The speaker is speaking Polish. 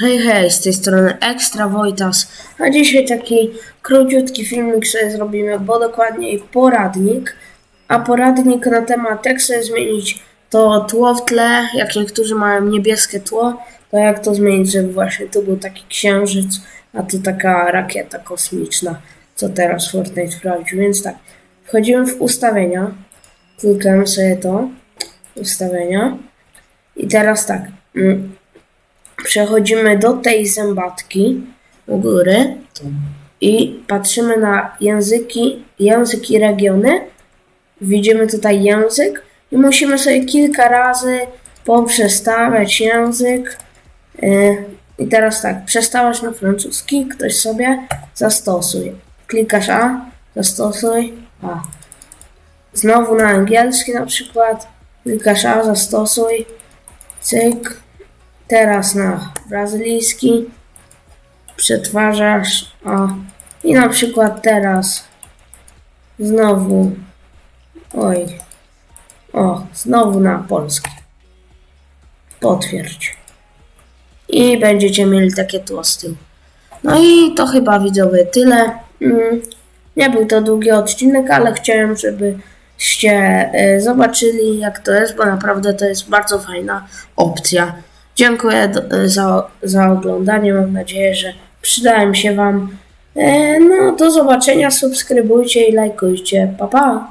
Hej, hej, z tej strony Ekstra Wojtas, a dzisiaj taki króciutki filmik sobie zrobimy, bo dokładniej poradnik, a poradnik na temat jak sobie zmienić to tło w tle, jak niektórzy mają niebieskie tło, to jak to zmienić, żeby właśnie tu był taki księżyc, a tu taka rakieta kosmiczna, co teraz Fortnite wprowadził, więc tak, wchodzimy w ustawienia, klikamy sobie to, ustawienia. I teraz tak, mm, przechodzimy do tej zębatki u góry i patrzymy na języki, język i regiony. Widzimy tutaj język i musimy sobie kilka razy poprzestawiać język. Yy, I teraz tak, przestałaś na francuski, ktoś sobie zastosuj. Klikasz A, zastosuj A. Znowu na angielski na przykład, klikasz A, zastosuj, cyk, Teraz na brazylijski przetwarzasz, a i na przykład teraz znowu, oj, o, znowu na polski. Potwierdź. I będziecie mieli takie tło. No i to chyba widzowie tyle. Mm, Nie był to długi odcinek, ale chciałem, żebyście e, zobaczyli jak to jest, bo naprawdę to jest bardzo fajna opcja. Dziękuję za, za oglądanie. Mam nadzieję, że przydałem się Wam. E, No, do zobaczenia. Subskrybujcie i lajkujcie. Pa, pa!